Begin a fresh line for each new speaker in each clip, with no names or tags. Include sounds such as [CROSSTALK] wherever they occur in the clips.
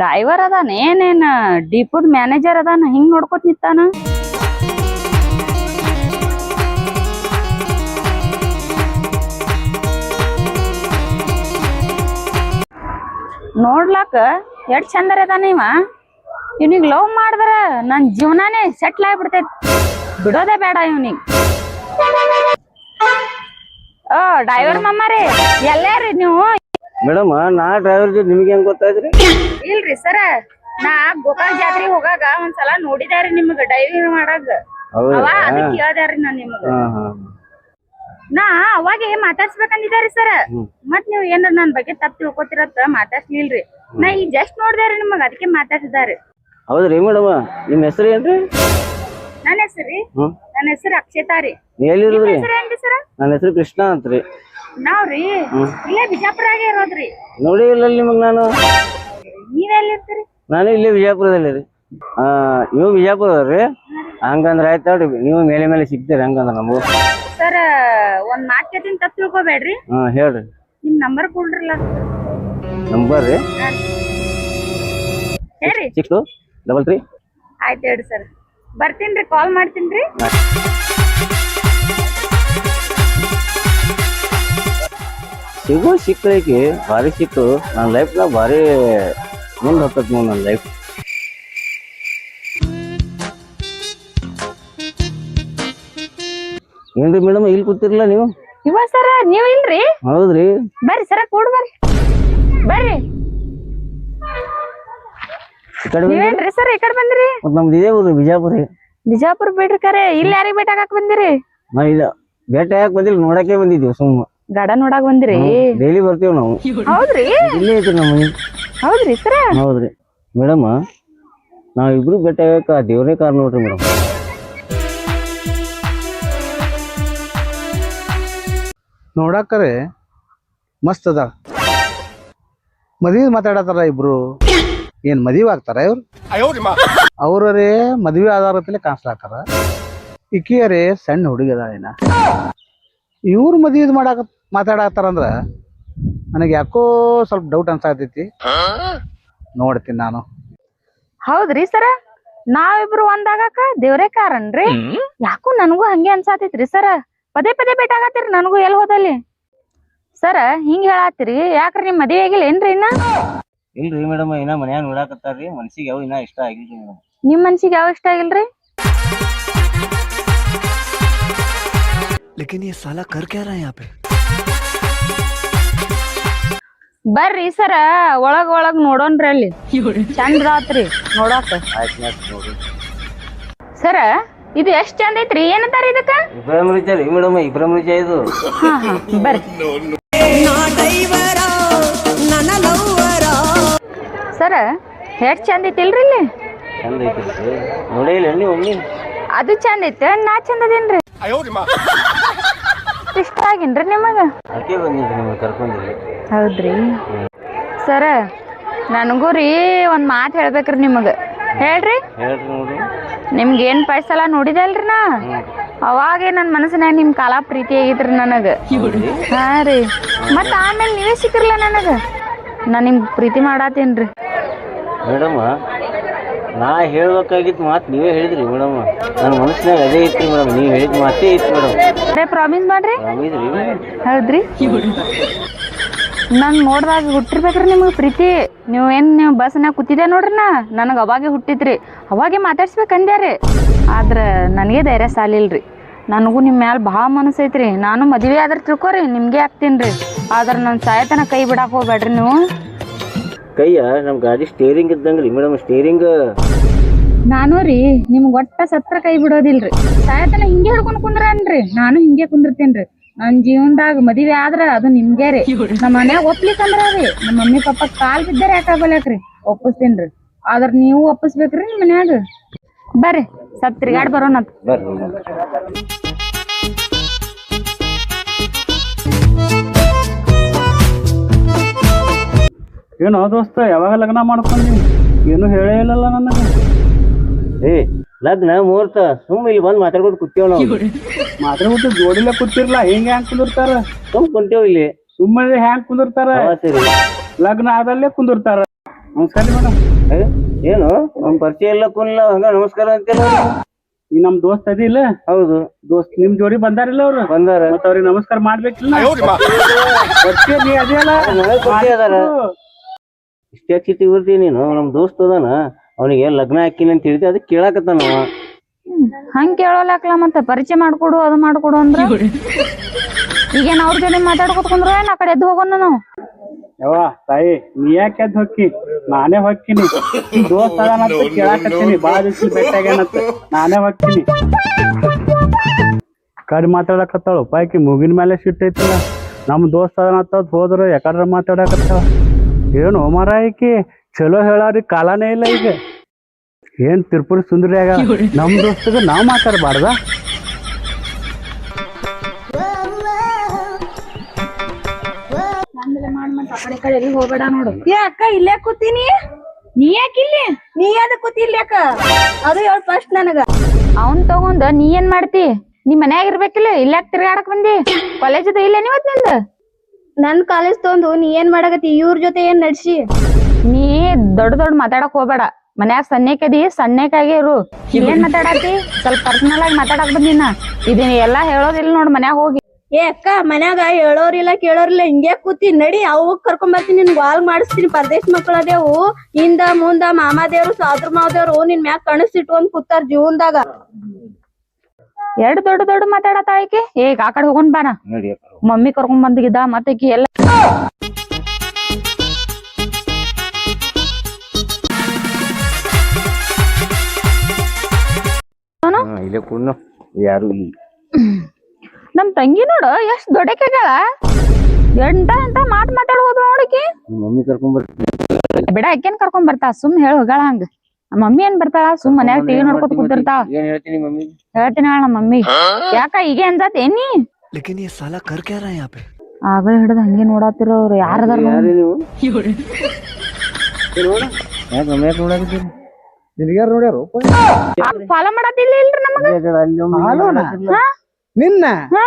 Driver ಅದಾನ? ಏನೇನ ಡಿಪೋದ್ manager ಅದಾನ? ಹಿಂಗ್ ನೋಡ್ಕೊತ ನಿಂತಾನ? ನೋಡ್ಲಾಕ ಎಷ್ಟ್ ಚಂದರ ಅದಾನ ಇವ? ಇವ್ನಿಗ್ ಲವ್ ಮಾಡಿದ್ರ ನನ್ ಜೀವನಾನೇ ಸೆಟ್ಲ್ ಆಗ್ಬಿಡ್ತೈತಿ. ಬಿಡೋದೇ ಬೇಡ ಇವ್ನಿಗ್. ಓ ಡ್ರೈವರ್ ಎಲ್ಲೇ ರೀ ನೀವು?
ಮೇಡಮ್ ನಾ ಡ್ರೈವರ್ ಜೊತೆ ನಿಮ್ಗೆ ಹೆಂಗ್ ಗೊತ್ತಾಯ್ತ್ರಿ?
ಇಲ್ರಿ ಸರ ನಾ ಗೋಕಾಕ್ ಜಾತ್ರೆ ಹೋಗಾಗ ಒಂದ್ಸಲ ನೋಡಿದಾರಿ ನಿಮ್ಗ ಡ್ರೈವಿಂಗ್ ಮಾಡಾಗ. ಅವ ಅದಕ್ಕೆ ಕೇಳ್ದ್ಯಾರಿ ನಾ ನಿಮ್ಗ. ನಾ ಅವಾಗೆ ಮಾತಾಡ್ಸ್ಬೇಕಂದಿದ್ದಾರಿ ಸರ. ಮತ್ ನೀವ್ ಏನಾರ ನನ್ ಬಗ್ಗೆ ತಪ್ಪು ತಿಳ್ಕೊತಿರತ್ತ ಮಾತಾಡ್ಸ್ಲಿಲ್ರಿ. ನಾ ಈಗ ಜಸ್ಟ್ ನೋಡ್ದಾರಿ ನಿಮಗ ಅದಕ್ಕೆ ಮಾತಾಡ್ಸಿದಾರಿ.
ಹೌದ್ರಿ ಮೇಡಮ್ ನಿಮ್ ಹೆಸರು ಏನ್ರಿ?
ನನ್ನ ಹೆಸರಿ
ರೀ?
ನನ್ನ ಹೆಸರು ಅಕ್ಷತಾ ರೀ.
ಎಲ್ಲಿರೋದ್ರಿ?
ಹೆಸರು ಏನ್ರಿ ಸರ?
ನನ್ನ ಹೆಸರು ಕೃಷ್ಣ ಅಂತ್ರಿ.
ನಾವ್ರಿ ಇಲ್ಲೇ ಬಿಜಾಪುರಾಗೆ ಇರೋದ್ರಿ.
ನೋಡಿ ಇಲ್ಲ ನಿಮಗ್ ನಾನು.
ನೀವೆಲ್ಲಿರ್ತೀರಿ?
ನಾನು ಇಲ್ಲೇ ವಿಜಯಪುರದಲ್ಲಿ ರೀ. ಆ ನೀವು ಬಿಜಾಪುರದವ್ರಿ? ಹಂಗಂದ್ರ ಆಯ್ತು ನೋಡಿ ನೀವು ಮೇಲೆ ಮೇಲೆ ಸಿಗ್ತೀರಿ ಹಂಗಂದ್ರ ನಮಗೂ.
ಸರ್ ಒಂದು ಮಾತ್ ಕೇಳ್ತೀನಿ ತಪ್ಪು ತಿಳ್ಕೊಬೇಡ್ರಿ.
ಹಾ ಹೇಳ್ರಿ.
ನಿಮ್ ನಂಬರ್ ಕೊಡ್ರಲ್ಲ.
ನಂಬರ್ ರೀ?
ಹೇಳ್ರಿ.
Six double three.
ಆಯ್ತು ಹೇಳ್ರಿ ಸರ್. ಬರ್ತೀನ್ರಿ ಕಾಲ್ ಮಾಡ್ತೀನ್ರಿ.
ಸಿಗೋ ಸಿಕ್ಕಿ ಭಾರಿ ಸಿಕ್ಕು. ನನ್ನ ಲೈಫ್ನಾಗ ಭಾರಿ ಮುಂದೆ ಹೋಗ್ತೈತಿ ನೋಡಿ ನನ್ನ ಲೈಫ್ ಏನ್ರಿ ಮೇಡಮ್ ಇಲ್ಲಿ ಕೂತಿರ್ಲ ನೀವು?
ಇವ ಸರ ನೀವ್ ಇಲ್ರಿ?
ಹೌದ್ರಿ.
ಬರ್ರಿ ಸರ ಕೂಡ್ ಬರ್ರಿ. ಬರ್ರಿ.
ಈ ಕಡೆ ಬಂದ್ರಿ?
ನೀವೇನ್ರಿ ಸರ್ ಈ ಕಡೆ ಬಂದಿರಿ?
ನಮ್ದು ಇದೇ ಊರು ಬಿಜಾಪುರ.
ಬಿಜಾಪುರ್ ಬಿಡ್ರಿ ಕರೆ ಇಲ್ಲಿ ಯಾರಿಗ್ ಹಾಕಕ್ ಬಂದಿರಿ?
ನಾ ಇಲ್ಲ. ಭೇಟಿ ಯಾಕೆ ಬಂದಿಲ್ಲ ನೋಡಕ್ಕೆ ಬಂದಿದ್ದೀವಿ ಸುಮ್ಮ
ಗಡ ನೋಡಾಕ್ ಬಂದಿರಿ?
ಡೈಲಿ ಬರ್ತೀವಿ ನಾವು.
ಹೌದ್ರಿ?
ಇಲ್ಲೇ ಐತ್ರಿ ನಮ್ಮ ಮನೆ.
ಹೌದ್ರಿ ಸರ?
ಹೌದ್ರಿ. ಮೇಡಮ್ ನಾವಿಬ್ರು ಭೇಟಿ ಆಗಕ್ಕ ದೇವ್ರೇ ಕಾರ್ ನೋಡ್ರಿ ಮೇಡಮ್.
ನೋಡಾಕರೆ ಮಸ್ತ್ ಅದ ಮದ್ವಿ ಮಾತಾಡತಾರ ಇಬ್ರು. ಏನ್ ಮದುವೆ ಆಗ್ತಾರ ಇವ್ರು? ಅವ್ರೇ ಮದ್ವೆ ಆಧಾರದಲ್ಲಿ ಕಾಣಿಸ್ಲಾತಾರ ಇಕಿಯರೇ ಸಣ್ಣ ಹುಡುಗಿ ಅದ ಏನ ಇವ್ರು ಮದುವೆ ಮಾಡಾಕ ಮಾತಾಡತ್ತಾರಂದ್ರ ನನಗೆ ಯಾಕೋ ಸ್ವಲ್ಪ ಡೌಟ್ ಅನ್ಸಾತೈತಿ. ನೋಡ್ತೀನಿ ನಾನು.
ಹೌದ್ರಿ ಸರ? ನಾವಿಬ್ರು ಒಂದಾಗಕ ದೇವ್ರೇ ಕಾರಣ್ರಿ ಯಾಕೋ ನನಗೂ ಹಂಗೆ ಅನ್ಸಾತೈತ್ರಿ ಸರ? ಪದೇ ಪದೇ ಭೇಟಾಗತ್ತೀರಿ ನನಗೂ ಎಲ್ ಹೋದಲ್ಲಿ? ಸರ ಹಿಂಗ್ ಹೇಳತ್ತೀರಿ. ಯಾಕ್ರಿ ನಿಮ್ ಮದ್ವೆ ಆಗಿಲ್ಲ ಏನ್ರಿ ಇನ್ನ?
ಇಲ್ರಿ ಮೇಡಮ್ ಇನ್ನ ಮನ್ಯಾಗ ನೋಡಾಕತ್ತಾರ್ರಿ. ಮನ್ಸಿಗೆ ಯಾವ ಇನ್ನ ಇಷ್ಟ ಆಗಿಲ್ರಿ ಮೇಡಮ್.
ನಿಮ್ ಮನ್ಸಿಗೆ ಯಾವ ಇಷ್ಟ ಆಗಿಲ್ರಿ?
लेकिन ये साला कर क्या रहा है यहाँ पे
ಬರ್ರಿ ಸರ ಒಳಗ್ ಒಳಗ್ ನೋಡೋಣ್ರಿ ಅಲ್ಲಿ ಚಂದ ಆತ್ರಿ ನೋಡಾಕ
ಆಯ್ತು ಆಯ್ತು ನೋಡ್ರಿ
ಸರ ಇದು ಎಷ್ಟ್ ಚಂದ ಐತ್ರಿ ಏನಂತಾರ ಇದಕ್ಕ
ಇಬ್ರಾಹಿಂ ರಿಚಾ ರೀ ಮೇಡಮ್ ಇಬ್ರಾಹಿಂ ರಿಚಾ ಇದು
ಹಾ ಹಾ ಬರ್ರಿ ಸರ ಎಷ್ಟ್ ಚಂದ ಐತಿಲ್ರಿ ಇಲ್ಲಿ
ಚಂದ ಐತಿ ನೋಡೇ ಇಲ್ಲ ನೀವು ಒಮ್ಮೆ
ಅದು ಚಂದ ಐತೆ ನಾ ಚಂದ ಅದೇನ್ರಿ ಇಷ್ಟ ಆಗಿನ್ರಿ ನಿಮಗೆ?
ಅದಕ್ಕೆ ಬಂದಿದ್ರಿ ನಿಮ್ಗೆ ಕರ್ಕೊಂಡಿಲ್ಲ
ಹೌದ್ರಿ. ಸರ ನನಗೂ ರೀ ಒಂದು ಮಾತು ಹೇಳ್ಬೇಕ್ರಿ ನಿಮಗೆ. ಹೇಳ್ರಿ?
ಹೇಳ್ರಿ ನೋಡಿ
ನಿಮ್ಗೆ ಏನ್ ಪೈಸಲ ನೋಡಿದಲ್ರಿ ನಾ? ಅವಾಗೇ ನನ್ನ ಮನಸ್ಸಿನಾಗ ನಿಮ್ ಕಾಲ ಪ್ರೀತಿ ಆಗಿದ್ರಿ ನನಗ. ಹಾ ರೀ. ಮತ್ತ ಆಮೇಲೆ ನೀವೇ ಸಿಕ್ಕಿರ್ಲ ನನಗ? ನಾನು ನಿಮ್ ಪ್ರೀತಿ ಮಾಡಾತೇನ್ರಿ.
ಮೇಡಮ್ ನಾ ಹೇಳ್ಬೇಕಾಗಿತ್ತು ಮಾತು ನೀವೇ ಹೇಳಿದ್ರಿ ಮೇಡಮ್. ನನ್ನ ಮನಸ್ಸಿನಾಗ ಅದೇ ಇತ್ತು ಮೇಡಮ್. ನೀವು ಹೇಳಿದ ಮಾತೇ ಇತ್ತು ಮೇಡಮ್.
ಅದೇ ಪ್ರಾಮಿಸ್ ಮಾಡ್ರಿ? ಹೌದ್ರಿ? ನಾನ್ ನೋಡ್ದಾಗ ಹುಟ್ಟಿರ್ಬೇಕ್ರಿ ನಿಮ್ಗೆ ಪ್ರೀತಿ. ನೀವು ಏನು ನೀವು ಬಸ್ನಾಗ ಕೂತಿದ್ದೆ ನೋಡ್ರಿ ನಾ? ನನಗೆ ಅವಾಗೆ ಹುಟ್ಟಿದ್ರಿ. ಅವಾಗೆ ಮಾತಾಡ್ಸ್ಬೇಕಂದ್ಯಾರಿ? ಆದ್ರೆ ನನಗೆ ಧೈರ್ಯ ಸಾಲಿಲ್ರಿ. ನನಗೂ ನಿಮ್ಮ ಮ್ಯಾಲ ಭಾಳ ಮನಸ್ಸು ಐತ್ರಿ. ನಾನು ಮದುವೆ ಆದ್ರೆ ತಿಳ್ಕೊರಿ ನಿಮ್ಗೆ ರೀ ಆದ್ರೆ ನನ್ನ ಸಾಯತನ ಕೈ ಬಿಡಾಕ್ ಹೋಗ್ಬೇಡ್ರಿ ನೀವು.
ಕೈಯ ನಮ್ಮ ಗಾಡಿ ಸ್ಟೇರಿಂಗ್ ಇದ್ದಂಗ್ರಿ. ಮೇಡಮ್ ಸ್ಟೇರಿಂಗ್
ನಾನು ರೀ ನಿಮ್ಗೆ ಒಟ್ಟ ಸತ್ರ ಕೈ ಬಿಡೋದಿಲ್ರಿ. ಸಾಯತನ ಹಿಂಗೆ ಹಿಡ್ಕೊಂಡು ಕುಂದ್ರನ್ರಿ? ನಾನು ಹಿಂಗೆ ಕುಂದಿರ್ತೇನ್ರಿ. ನನ್ನ ಜೀವನದಾಗ ಮದುವೆ ಆದ್ರ ಅದು ನಿಮ್ಗೆ ರೀ. ನಮ್ಮ ಮನ್ಯಾಗ ಒಪ್ಲಿಕ್ಕಂದ್ರ ರೀ. ನಮ್ಮ ಮಮ್ಮಿ ಪಪ್ಪ ಕಾಲ್ ಬಿದ್ದರೆ ಯಾಕಾಗಲ್ಯಾಕ್ರಿ ಒಪ್ಪಿಸ್ತೇನ್ರಿ. ಆದ್ರ ನೀವು ಒಪ್ಪಿಸ್ಬೇಕ್ರಿ ನಿಮ್ ಮನ್ಯಾಗ. ಬರ್ರಿ ಸತ್ರಿಗಾಡ್ ತಿರ್ಗಾಡ್ ಬರೋಣ
ಏನೋ ದೋಸ್ತ ಯಾವಾಗ ಲಗ್ನ ಮಾಡ್ಕೊಂಡಿ ಏನು ಹೇಳೇ ಇಲ್ಲಲ್ಲ ನನಗೆ.
ಏ ಲಗ್ನ ಮುಹೂರ್ತ ಸುಮ್ ಇಲ್ಲಿ ಬಂದು ಮಾತಾಡ್ಕೊಂಡು ಕೂತೇವ್ ನಾವು.
ಮಾತಾಡ್ಬಿಟ್ಟು ಜೋಡಿಲೆ ಕೂತಿರ್ಲ ಹೆಂಗೆ ಹ್ಯಾಂಗ್ ಕುಂದಿರ್ತಾರ?
ಸುಮ್ ಕುಂತೇವ್ ಇಲ್ಲಿ.
ಸುಮ್ಮನೆ ಹ್ಯಾಂಗ್ ಕುಂದಿರ್ತಾರ? ಲಗ್ನ ಆದಲ್ಲೇ ಕುಂದಿರ್ತಾರ. ನಮಸ್ಕಾರ ಮೇಡಮ್
ಏನು? ನಮ್ ಪರಿಚಯ ಇಲ್ಲ ಕುಲ್ಲ ಹಂಗ ನಮಸ್ಕಾರ ಅಂತ
ಈ ನಮ್ ದೋಸ್ತ್ ಅದಿಲ್ಲ
ಹೌದು.
ದೋಸ್ತ್ ನಿಮ್ ಜೋಡಿ ಬಂದಾರಿಲ್ಲ ಅವ್ರು?
ಬಂದಾರ.
ಮತ್ತ ಅವ್ರಿಗೆ ನಮಸ್ಕಾರ ಮಾಡ್ಬೇಕಿಲ್ಲ? ಪರಿಚಯ ನೀ ಅದಿಯಲ್ಲ?
ನನಗ್ ಅದಾರ. ಇಷ್ಟೇ ಚೀಟಿ ಬರ್ತೀನಿ ನೀನು ನಮ್ ದೋಸ್ತ್ ಅದಾನ ಅವನಿಗೆ ಲಗ್ನ ಹಾಕಿನಿ ಅಂತ ಹೇಳ್ತಿ ಅದಕ್ಕೆ ಕೇಳಾಕತ್ತಾನ ಅವ.
ಹಂಗ್ ಕೇಳೋಲಾಕ್ಲ ಮತ್ತೆ ಪರಿಚಯ ಮಾಡ್ಕೊಡು ಅದು ಮಾಡ್ಕೊಡು ಅಂದ್ರ? ಈಗ ಅವ್ರ ಜೊತೆ ಮಾತಾಡ್ಕೊತ್ಕೊಂಡ್ರು ಏನ್ ಆ ಕಡೆ ಎದ್ದು ಹೋಗೋಣ ನಾವು?
ಯವ್ವ ತಾಯಿ ನೀ ಯಾಕೆ ಎದ್ದು ಹೊಕ್ಕಿ? ನಾನೇ ಹೊಕ್ಕಿನಿ. ದೋಸ್ತ್ ಅದಾನಂತ ಕೇಳಾಕತ್ತೀನಿ ಬಾಳ ದಿವ್ಸ ಭೇಟಿಯಾಗ್ಯಾನಂತ ನಾನೇ ಹೊಕ್ಕಿನಿ. ಕಡಿ ಮಾತಾಡಕತ್ತಾಳು ಪಾಕಿ ಮುಗಿನ ಮೇಲೆ ಸಿಟ್ಟೈತಿಲ್ಲ. ನಮ್ಮ ದೋಸ್ತ ಅದಾನಂತ ಹೋದ್ರ ಯಾಕಡ್ರ ಮಾತಾಡಕತ್ತಾಳ? ಏನು ಮರ ಈಕಿ ಚಲೋ ಹೇಳಾರಿ ಕಾಲನೇ ಇಲ್ಲ ಈಗ. ಏನ್ ತಿರುಪುರ ಸುಂದರಿ ಆಗ ನಮ್ ದೋಸ್ತಗ ನಾವ್ ಮಾತಾಡಬಾರ್ದ?
ಹೋಗಬೇಡ ನೋಡು.
ಏ ಅಕ್ಕ ಇಲ್ಲೇ ಕೂತೀನಿ?
ನೀ ಯಾಕಿಲ್ಲಿ
ನೀ ಯಾಕೆ ಕೂತಿಲ್ಲ ಅಕ್ಕ? ಅದು ಹೇಳ ಫಸ್ಟ್ ನನಗ.
ಅವನ್ ತಗೊಂಡ್ ನೀ ಏನ್ ಮಾಡ್ತಿ? ನಿಮ್ ಮನ್ಯಾಗ ಇರ್ಬೇಕಿಲ್ಲ ಇಲ್ಲಾಕ್ ತಿರ್ಗಾಡಕ್ ಬಂದಿ? ಕಾಲೇಜ್ ಅದ ಇಲ್ಲ ನೀವತ್ನಿಂದ
ನನ್ ಕಾಲೇಜ್ ತೊಂದು ನೀ ಏನ್ ಮಾಡಕತ್ತಿ? ಇವ್ರ ಜೊತೆ ಏನ್ ನಡ್ಸಿ?
ನೀ ದೊಡ್ಡ ದೊಡ್ಡ ಮಾತಾಡಕ್ ಹೋಗ್ಬೇಡ. ಮನ್ಯಾಗ ಸಣ್ಣಕದಿ ಸಣ್ಣಕಾಗೆ ಇರು. ಏನ್ ಮಾತಾಡತಿ ಸ್ವಲ್ಪ ಪರ್ಸನಲ್ ಆಗಿ ಮಾತಾಡಕ್ ಬಂದಿನ ಇದನ್ನ ಎಲ್ಲಾ ಹೇಳೋದಿಲ್ಲ ನೋಡ್ ಮನ್ಯಾಗ ಹೋಗಿ.
ಏ ಅಕ್ಕ ಮನ್ಯಾಗ ಹೇಳೋರಿಲ್ಲ ಕೇಳೋರಿಲ್ಲ ಹಿಂಗೆ ಕೂತಿ ನಡಿ ಅವು ಕರ್ಕೊಂಡ್ ಬರ್ತೀನಿ ನಿನ್ ವಾಲ್ ಮಾಡಿಸ್ತೀನಿ. ಪರದೇಶ್ ಮಕ್ಕಳ ಅದೇವು. ಹಿಂದ ಮುಂದ ಮಾಮಾದೇವ್ರು ಸಾದ್ರ ಮಾವದೇವ್ರು ನಿನ್ ಮ್ಯಾಗ ಕಣಸಿಟ್ಕೊಂಡ್ ಕೂತಾರ ಜೀವನ್ದಾಗ.
ಎರಡು ದೊಡ್ಡ ದೊಡ್ಡ ಮಾತಾಡತ್ತ ಆಯ್ಕೆ ಈಗ ಆ ಕಡೆ ಹೋಗೋಣ ಬಾನ. ಮಮ್ಮಿ ಕರ್ಕೊಂಡ್ ಬಂದಿದ್ದ ಮತ್ತೆ ಎಲ್ಲ
ಇಲ್ಲೇ ಯಾರು ಇಲ್ಲ.
ನಮ್ ತಂಗಿ ನೋಡು ಎಷ್ಟ್ ದೊಡ್ಡಕ್ಕಾಗ್ಯಾಳ ಎಂಟ ಎಂಟ ಮಾತ್ ಮಾತಾಡ್ಬೋದು ನೋಡಕಿ
ಮಮ್ಮಿ ಕರ್ಕೊಂಡ್ ಬರ್ತೀನಿ.
ಬಿಡ ಅಕ್ಕೇನ್ ಕರ್ಕೊಂಡ್ ಬರ್ತಾ ಸುಮ್ ಹೇಳ ಹೋಗಳ ಹಂಗ. ಮಮ್ಮಿ ಏನ್ ಬರ್ತಾಳ ಸುಮ್ ಮನ್ಯಾಗ ಟಿವಿ ನೋಡ್ಕೊತ ಕೂತಿರ್ತಾಳ
ಏನ್ ಹೇಳ್ತೀನಿ ಮಮ್ಮಿ
ಹೇಳ್ತೀನಿ ಹೇಳ ನಮ್ಮ ಮಮ್ಮಿ ಯಾಕ ಈಗ ಅನ್ಸತ್ ಏನಿ
लेकिन ये साला कर क्या रहा है यहाँ पे
ಆಗ ಹಿಡ್ದ ಹಂಗೆ ನೋಡತ್ತಿರೋರು ಯಾರದಾರ
ಯಾರು ನೀವು ಯಾಕೆ ಮಮ್ಮಿ ಯಾಕೆ ನೋಡಾಕತ್ತೀರಿ
ನಿನಗ್ಯಾರು ನೋಡ್ಯಾರು
ಫಾಲೋ ಮಾಡತ್ತಿಲ್ಲ ಇಲ್ರಿ ನಮಗ
ಅಲ್ಲಿ ಒಮ್ಮೆ
ಹಾಲೋನ?
ಹಾ?
ನಿನ್ನ
ಹಾ?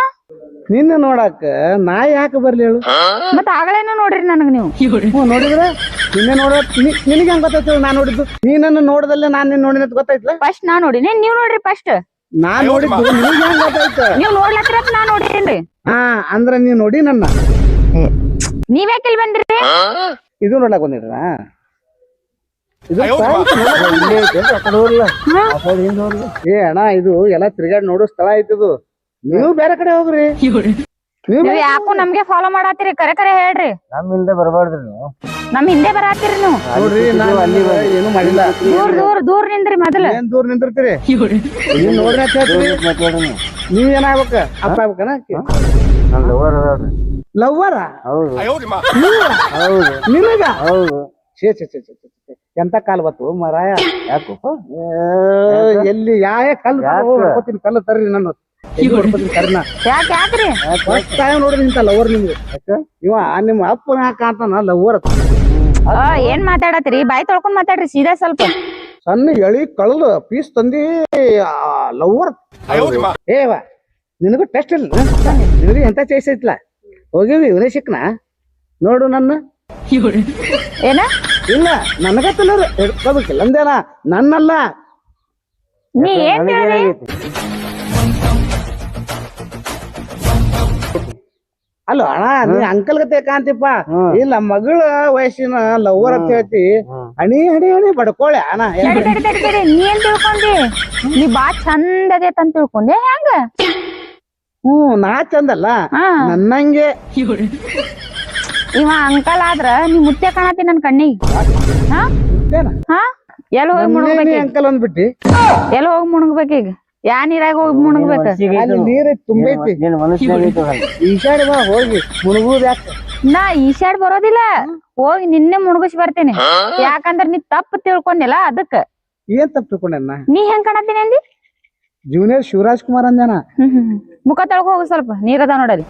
ನಿನ್ನ ನೋಡಾಕ ನಾ ಯಾಕೆ ಬರ್ಲಿ ಹೇಳು?
ಮತ್ತ ಆಗಳೇನ ನೋಡ್ರಿ ನನಗ ನೀವು.
ಹ್ಞೂ ನೋಡಿದ್ರೆ ನಿನ್ನೆ ನೋಡ ನಿನಗೆ ಹೆಂಗ್ ಗೊತ್ತಾಯ್ತು ನಾ ನೋಡಿದ್ದು. ನೀ ನನ್ನ ನೋಡದಲ್ಲೇ ನಾನ್ ನಿನ್ನ ನೋಡಿನ ಗೊತ್ತಾಯ್ತಲ್ಲ?
ಫಸ್ಟ್ ನಾ ನೋಡಿನಿ ನೀವ್ ನೋಡ್ರಿ ಫಸ್ಟ್
ನಾ ನೋಡಿದ್ದು ನಿನಗೆ ಹೆಂಗ್ ಗೊತ್ತಾಯ್ತು?
ನೀವ್ ನೋಡ್ಲತ್ತಿರ ನಾ ನೋಡಿನ್ರಿ
ಹಾ ಅಂದ್ರ ನೀ ನೋಡಿ ನನ್ನ.
ನೀವ್ ಯಾಕೆ ಇಲ್ಲಿ ಬಂದ್ರಿ?
ಇದು ನೋಡಕ್
ಇಲ್ಲೇ ಐತೆ ಆ ಕಡೆ ಹೋಗ್ಲಿಲ್ಲ ಆ ಕಡೆ ಹಿಂದೆ ಹೋಗ್ಲಿಲ್ಲ
ಏ ಅಣ್ಣ ಇದು ಎಲ್ಲಾ ತಿರ್ಗಾಡಿ ನೋಡೋ ಸ್ಥಳ ಐತಿದು ನೀವು ಬೇರೆ ಕಡೆ ಹೋಗ್ರಿ. ನೀವು
ನೀವ್ ಯಾಕೋ ನಮ್ಗೆ ಫಾಲೋ ಮಾಡಾತಿರಿ ಕರೆ ಕರೆ ಹೇಳ್ರಿ.
ನಮ್ಮಿಂದ ಬರಬಾರ್ದ್ರಿ ನೀವು.
ನಮ್ ಹಿಂದೆ ಬರಾತಿರಿ ನೀವು.
ನೋಡ್ರಿ
ಅಲ್ಲಿ.
ಏನು ಮಾಡಿಲ್ಲ.
ದೂರ ದೂರ ದೂರ ನಿಂದ್ರಿ ಮೊದಲ.
ಏನ್ ದೂರ ನಿಂದಿರ್ತೀರಿ? ನೀವ್ ನೋಡ್ರಿ ಅಂತ ಹೇಳ್ತೀರಿ.
ಮಾತಾಡ್ರಿ ನೀವು.
ನೀವ್ ಏನಾಗ್ಬೇಕ? ಅಪ್ಪ ಆಗ್ಬೇಕನ?
ನನ್ ಲವರ್ ಅದಾಳ್ರಿ.
ಲವ್ವರ
ಹೌದು. ಹೌದು.
ನಿನಗ?
ಹೌದು.
ಛೇ ಛೇ ಛೇ ಛೇ ಛೇ. ಎಂತ ಕಾಲ್ ಬತ್ತು ಮರಾಯ?
ಯಾಕೋ?
ಏ, ಎಲ್ಲಿ ಯಾವ ಕಲ್ಲು ತರ್ರಿ ನನ್ನ ಕರ್ನ
ಯಾಕೆ ಯಾಕ್ರಿ
ಫಸ್ಟ್ ಟೈಮ್ ನೋಡ್ರಿ ಇಂತ ಲವರ್ ನಿಮ್ಗೆ ಇವ ನಿಮ್ಮ ಅಪ್ಪನ ಯಾಕ ಅಂತಾನ? ಲವರ್
ಆ, ಏನ್ ಮಾತಾಡತ್ರಿ ಬಾಯಿ ತೊಳ್ಕೊಂಡ್ ಮಾತಾಡ್ರಿ ಸೀದಾ ಸ್ವಲ್ಪ.
ಸಣ್ಣ ಎಳಿ ಕಳಲು ಪೀಸ್ ತಂದಿ ಲವರ್ ಏವ ನಿನಗೂ ಟೆಸ್ಟ್ ಇಲ್ಲ ನಿನಗೂ ಎಂತ ಚೇಸ್ ಐತ್ಲ? ಹೋಗಿವಿ ಇವನೇ ಸಿಕ್ನ ನೋಡು ನನ್ನ.
ಏನ?
ಇಲ್ಲ ನನಗತ್ತಲ್ಲ ಹಿಡ್ಕೋಬೇಕಿಲ್ಲ ಅಂದೇನ ನನ್ನಲ್ಲ.
ನೀ ಏನ್ ಹೇಳ್ರಿ
ಅಲ್ಲ ಅಣ್ಣ ನೀ ಅಂಕಲ್ ಗತೆ ಕಾಂತಿಪ್ಪ ಇಲ್ಲ ಮಗಳ ವಯಸ್ಸಿನ ಲವರ್ ಅಂತ ಹೇಳ್ತಿ.
ಹ್ಮ್.
ಅಣಿ ಅಣಿ ಅಣಿ ಬಡ್ಕೊಳ್ಳೆ ಅಣ್ಣ
ನೀ ಏನ್ ತಿಳ್ಕೊಂಡಿ. ನೀ ಬಾ ಚಂದ ಅದೇತ ಅಂತ ತಿಳ್ಕೊಂಡೆ ಹೆಂಗ?
ಹ್ಮ್ ನಾ ಚಂದಲ್ಲ.
ಹಾ.
ನನ್ನಂಗೆ.
ಇವ ಅಂಕಲ್ ಆದ್ರ ನೀ ಮುತ್ತೆ ಕಾಣತಿ ನನ್ ಕಣ್ಣಿಗೆ. ಹಾ? ಎಲ್ ಹೋಗಿ ಮುಣಗ್ಬೇಕು
ಅಂಕಲ್ ಅಂದ್ಬಿಟ್ಟಿ.
ಎಲ್ ಹೋಗಿ ಮುಣಗ್ಬೇಕ ಈಗ ಯಾ ನೀರಾಗ ಹೋಗಿ ಮುಣಗ್ಬೇಕ?
ಅಲ್ಲಿ ನೀರ್ ತುಂಬೈತಿ.
ಐತೆ [LAUGHS]
ಬಾ ಹೋಗಿ ಮುಳುಗುದ್ ಯಾಕ?
ನಾ ಈಶಾಡ್ ಬರೋದಿಲ್ಲ. ಹೋಗಿ ನಿನ್ನೆ ಮುಣಗಿಸಿ ಬರ್ತೇನೆ. ಯಾಕಂದ್ರ ನೀ ತಪ್ಪ ತಿಳ್ಕೊಂಡಿಲ್ಲ ಅದಕ್ಕ.
ಏನ್ ತಪ್ಪ ತಿಳ್ಕೊಂಡ
ನೀ ಹೆಂಗ್ ಕಾಣತೀನಿ ಅಂದಿ?
ಜೂನಿಯರ್ ಶಿವರಾಜ್ ಕುಮಾರ್ ಅಂದನ.
ಮುಖ ತೊಳ್ಕೊ ಹೋಗು ಸ್ವಲ್ಪ. ನೀರದ ನೋಡಲಿ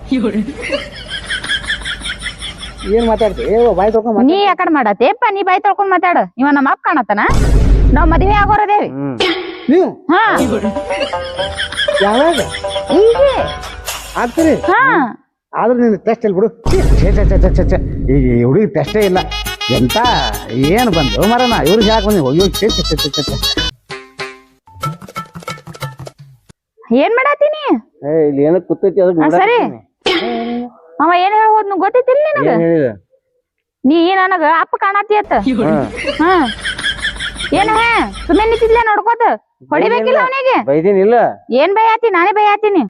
ಏನ್ ಮಾತಾಡ್ತಿ? ಬಾಯಿ ತೊಳ್ಕೊಂಡ್
ನೀ ಯಾಕಡೆ ಮಾಡತ್ತೇಪ್ಪ ನೀ ಬಾಯಿ ತೊಳ್ಕೊಂಡ್ ಮಾತಾಡ. ಇವ ನಮ್ಮ ಅಪ್ಪ ಕಾಣತನ ನಾವ್ ಮದ್ವೆ ಆಗೋರದೇವಿ.
ನೀವು?
ಹಾ.
ಯಾವಾಗ?
ಹೀಗೆ.
ಆಗ್ತೀರಿ
ಹಾ.
ಆದ್ರೆ ನಿನ್ನ ಟೆಸ್ಟ್ ಇಲ್ಲ ಬಿಡು. ಛೀ, ಛೇ ಛೇ ಛೇ ಛೇ. ಈ ಹುಡುಗಿ ಟೆಸ್ಟೇ ಇಲ್ಲ. ಎಂತ ಏನು ಬಂದು ಮರನ ಇವ್ರಿಗೆ ಯಾಕೆ ಬಂದಿ ಅಯ್ಯೋ ಛೆ, ಛೆ, ಛೆ, ಛೆ, ಛೆ, ಛೆ.
ಏನ್ ಮಾಡಾತೀನಿ
ಏ ಇಲ್ಲಿ ಏನೋ ಕೂತೈತಿ ಅದಕ್ಕೆ
ಹಾ, ಸರಿ. ಅವ ಏನ್ ಹೇಳ ಹೋದ್ ಗೊತ್ತೈತಿಲ್ಲ ನಿನಗ?
ಏನ್ ಹೇಳಿದ?
ನೀ ನನಗ ಅಪ್ಪ ಕಾಣತಿ ಅತ್ತ?
ಹಾ.
ಹಾ. ಏನ ಹೇ ಸುಮ್ಮನೆ ನಿಂತಿದ್ಲೆ ನೋಡ್ಕೋತ? ಹೊಡಿಬೇಕಿಲ್ಲ ಅವನಿಗೆ?
ಬೈದಿನಿಲ್ಲ.
ಏನ್ ಬೈಯಾತಿ? ನಾನೇ ಬೈಯಾತೀನಿ.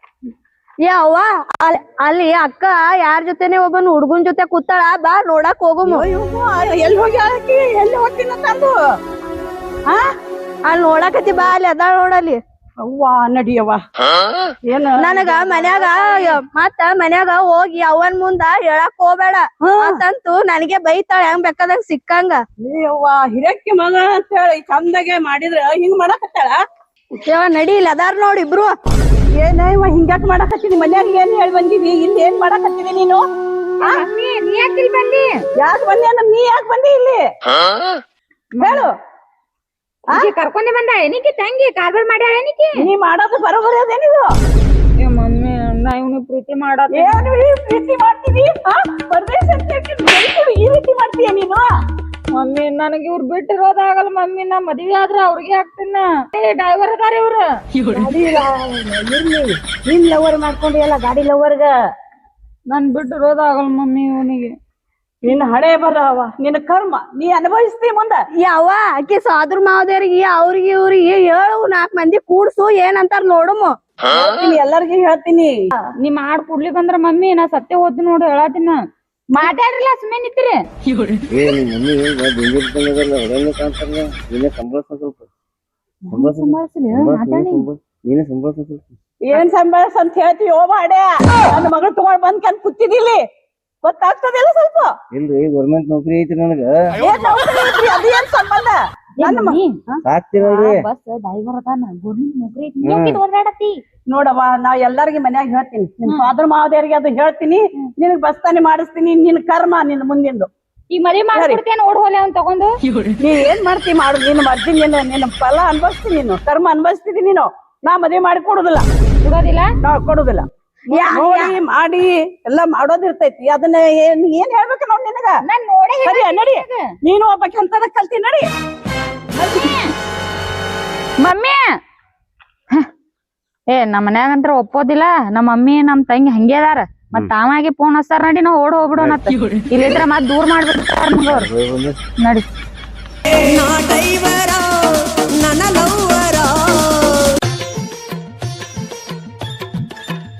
ಯವ್ವ? ಅಲ್- ಅಲ್ಲಿ ಅಕ್ಕ ಯಾರ ಜೊತೆನೆ ಒಬ್ಬನ್ ಹುಡ್ಗನ್ ಜೊತೆ ಕೂತಾಳ? ಬಾ ನೋಡಕ್ ಹೋಗುಮು
ಎಲ್ಲಿ ಹೋಗಿ ಆಕಿ ಎಲ್ಲಿ ಹೋಗ್ತೀನಿ ತಂದು?
ಅಲ್ಲಿ ನೋಡಕತ್ತಿ ಬಾ ಅಲ್ಲಿ ಅದ ನೋಡಲ್ಲಿ
ಅವ್ವ ನಡಿಯವ್ವ. ಏನ?
ನನಗ ಮನ್ಯಾಗ ಮತ್ತ ಮನ್ಯಾಗ ಹೋಗಿ ಅವನ್ ಮುಂದ ಹೇಳಕ್ ಹೋಗ್ಬೇಡ. ಅಂತಂತೂ ನನಗೆ ಬೈತಾಳ ಹೆಂಗ್ ಬೇಕಾದಂಗ ಸಿಕ್ಕಂಗ.
ಅವ್ವ ಹಿರಕ್ಕಿ ಮಗ ಅಂತ ಹೇಳಿ ಚಂದಾಗೆ ಮಾಡಿದ್ರ ಹಿಂಗ್ ಮಾಡಕತ್ತಾಳ?
ಯವ್ವ ನಡಿ ಇಲ್ಲಿ ಅದಾರ ನೋಡ್ ಇಬ್ರು.
ಏನ ಇವ ಹಿಂಗ್ಯಾಕ್ ಮಾಡಕತ್ತೀನಿ? ಮನ್ಯಾಗ ಏನ್ ಹೇಳಿ ಬಂದಿದಿ? ಇಲ್ಲಿ ಏನ್ ಮಾಡಕತ್ತೀನಿ ನೀನು?
ಬಂದಿ?
ಯಾಕ್ ಬಂದಿ? ನೀ ಯಾಕ್ ಬಂದಿ ಇಲ್ಲಿ? ಹೇಳು.
ಕರ್ಕೊಂಡೆ ಬಂದ ಏನಿಕ್ಕೆ ತಂಗಿ ಕಾರ್ಬಾರ್ ಮಾಡ್ಯಾಳ ಏನಿಕ್ಕೆ
ನೀ ಮಾಡೋದು ಬರೋಬರಿ ಅದೇನಿದು
ಮಮ್ಮಿ ನಾ ಇವನು ಪ್ರೀತಿ
ಈ ಪ್ರೀತಿ ಮಾಡ್ತೀವಿ? ಹಾ? ಅಂತ ಹೇಳ್ತೀನಿ, ಈ ರೀತಿ ಮಾಡ್ತೀಯ ನೀನು?
ಮಮ್ಮಿ ನನಗೆ ಇವ್ರು ಬಿಟ್ಟಿರೋದಾಗಲ್ಲ ಮಮ್ಮಿ ನಾ ಮದ್ವೆ ಆದ್ರ ಅವ್ರಿಗೆ ಹಾಕ್ತೀನ ಡ್ರೈವರ್ ಅದಾರ ಇವ್ರ.
ನಿನ್ ಲವರ್ ಮಾಡ್ಕೊಂಡಿ ಎಲ್ಲ ಗಾಡಿ ಲವರ್ಗ
ನನ್ ಬಿಟ್ಟಿರೋದಾಗಲ್ಲ ಮಮ್ಮಿ ಇವನಿಗೆ.
ನಿನ್ನ ಹಣೆ ಬರವ ನಿನ್ನ ಕರ್ಮ ನೀ ಅನುಭವಿಸ್ತಿ ಮುಂದ.
ಯಾವ ಆಕಿ ಸಾದ್ರ ಮಾವದೇವ್ರಿಗೆ ಅವ್ರಿಗೆ ಇವ್ರಿಗೆ ಹೇಳು ನಾಲ್ಕ್ ಮಂದಿ ಕೂಡ್ಸು ಏನಂತಾರ ನೋಡು
ಎಲ್ಲಾರ್ಗು ಎಲ್ಲರಿಗೂ ಹೇಳ್ತೀನಿ.
ನೀ ಮಾಡ್ ಬಂದ್ರ ಮಮ್ಮಿ ನಾ ಸತ್ಯ ಓದ್ತೀನಿ ನೋಡಿ ಹೇಳತ್ತಿನ. ಮಾತಾಡ್ರಲ್ಲ ಸುಮ್ಮನೆ ನಿಂತಿರಿ.
ಏ ನಿಮ್ಮ ಮಮ್ಮಿ ಏನ್ ಬಂದಿರ್ತಂಗದಲ್ಲ ಹೊಡೆಯಲ್ಲ ಕಾಣ್ತಾರಲ್ಲ ನೀನೇ ಸಂಭಾಳ್ಸ ಸ್ವಲ್ಪ ಸಂಭಾಳ್ಸ ನೀನೇ ಸಂಭಾಳ್ಸ ಸ್ವಲ್ಪ.
ಏನ್ ಸಂಭಾಷ ಅಂತ ಹೇಳ್ತಿ ಓ ಬಾಡ್ಯ. ನನ್ನ ಮಗಳು ತಗೊಂಡ್ ಬಂದ್ ಕಂದ್ ಕೂತಿದಿಲ್ಲಿ ಗೊತ್ತಾಗ್ತದಿಲ್ಲ ಸ್ವಲ್ಪ?
ಇಲ್ರಿ ಗೌರ್ಮೆಂಟ್ ನೌಕರಿ ಐತಿ ನನಗ.
ಏನ್ ನೌಕರಿ ಐತ್ರಿ? ಅದು ಏನ್ ಸಂಬಂಧ? ನನ್ನ ಮ-
ಸಾಕ್ತಿರಲ್ರಿ
ಬಸ್ ಡ್ರೈವರ್ ಅದಾನ ಗೌರ್ಮೆಂಟ್ ನೌಕರಿ ಐತಿ ನೀ ಯಾಕಿದ್ ಓಡಾಡತ್ತಿ?
ನೋಡವ್ವ ನಾ ಎಲ್ಲಾರ್ಗಿ ಮನ್ಯಾಗ ಹೇಳ್ತೀನಿ. ನಿಮ್ ಫಾದರ್ ಮಾವದೇವ್ರಿಗೆ ಅದು ಹೇಳ್ತೀನಿ. ನಿನಗ್ ಬಸ್ತಾನೆ ಮಾಡಿಸ್ತೀನಿ ನಿನ್ ಕರ್ಮ ನಿನ್ ಮುಂದಿಂದು.
ಈ ಮದ್ವಿ ಮಾಡ್ಕೊಡ್ತೇನೆ ಓಡ್ ಹೋಲೆ ಅವ್ನ್ ತಗೊಂಡು?
ನೀ ಏನ್ ಮಾಡ್ತಿ ಮಾಡು ನಿನ್ನ ಮರ್ಜಿ ನಿನ್ನ ನಿನ್ನ ಫಲ ಅನ್ಭವಿಸ್ತಿ ನೀನು. ಕರ್ಮ ಅನ್ಭವಿಸ್ತಿದಿ ನೀನು. ನಾ ಮದ್ವೆ ಮಾಡಿ ಕೊಡುದಿಲ್ಲ.
ಬಿಡೋದಿಲ್ಲ
ನಾ ಕೊಡುದಿಲ್ಲ. ನೋಡಿ ಮಾಡಿ ಎಲ್ಲಾ ಮಾಡೋದಿರ್ತೈತಿ ಅದನ್ನ ಏನ್ ಏನ್ ಹೇಳ್ಬೇಕು ನೋಡ್ ನಿನಗ?
ನಾನ್ ನೋಡೇ
ಸರಿ ನಡಿ. ನೀನು ಒಬ್ಬಕ್ಕೆ ಅಂತದ ಕಲ್ತಿ ನಡಿ.
ಮಮ್ಮಿ. ಏ ನಮ್ಮ ಮನ್ಯಾಗಂತ್ರ ಒಪ್ಪೋದಿಲ್ಲ. ನಮ್ಮ ಮಮ್ಮಿ ನಮ್ ತಂಗಿ ಹಂಗೆ ಅದಾರ. ಮತ್ ತಾವಾಗಿ ಫೋನ್ ಹಚ್ತಾರ ನಡಿ ನಾವ್ ಓಡ್ ಹೋಗ್ಬಿಡೋಣತ್ತ ಇಲ್ಲಿದ್ರ ಮತ್ ದೂರ ಮಾಡ್ಬಿಡ್ತಾರ ನಡಿ.